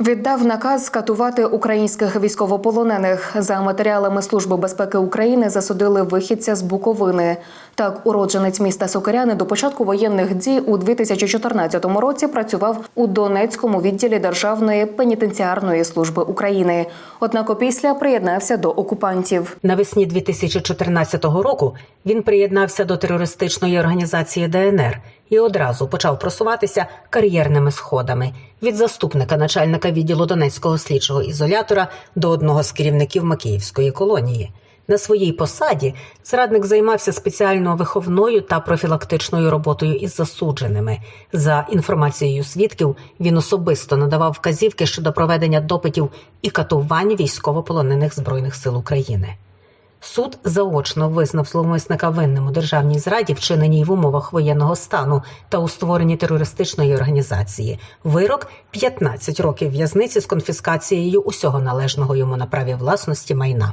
Віддав наказ скатувати українських військовополонених. За матеріалами Служби безпеки України засудили вихідця з Буковини. Так, уродженець міста Сокиряни до початку воєнних дій у 2014 році працював у Донецькому відділі Державної пенітенціарної служби України. Однак опісля приєднався до окупантів. Навесні 2014 року він приєднався до терористичної організації ДНР і одразу почав просуватися кар'єрними сходами від заступника начальника відділу Донецького слідчого ізолятора до одного з керівників Макіївської колонії. На своїй посаді зрадник займався спеціально виховною та профілактичною роботою із засудженими. За інформацією свідків, він особисто надавав вказівки щодо проведення допитів і катувань військовополонених збройних сил України. Суд заочно визнав зловмисника винним у державній зраді, вчиненій в умовах воєнного стану та у створенні терористичної організації. Вирок 15 років в'язниці з конфіскацією усього належного йому на праві власності майна.